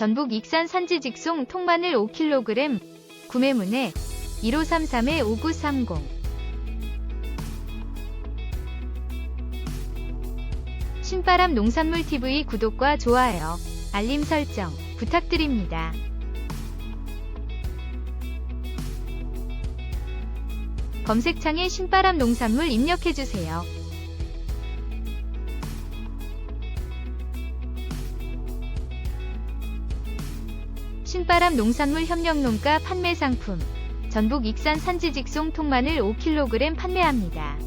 전북 익산 산지 직송 통마늘 5kg 구매문의 1533-5930 신바람 농산물 TV 구독과 좋아요, 알림 설정 부탁드립니다. 검색창에 신바람 농산물 입력해주세요. 신바람 농산물 협력농가 판매 상품 전북 익산 산지 직송 통마늘 5kg 판매합니다.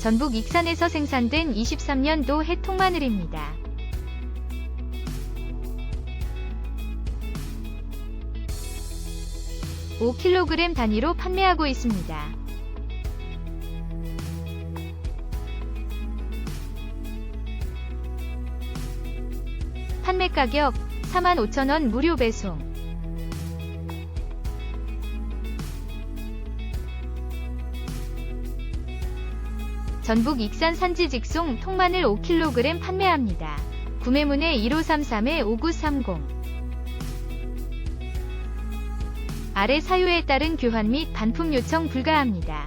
전북 익산에서 생산된 23년도 해 통마늘입니다. (5kg) 단위로 판매하고 있습니다. 판매 가격 45,000원 무료 배송. 전북 익산 산지 직송 통마늘 5kg 판매합니다. 구매문의 1533-5930 아래 사유에 따른 교환 및 반품 요청 불가합니다.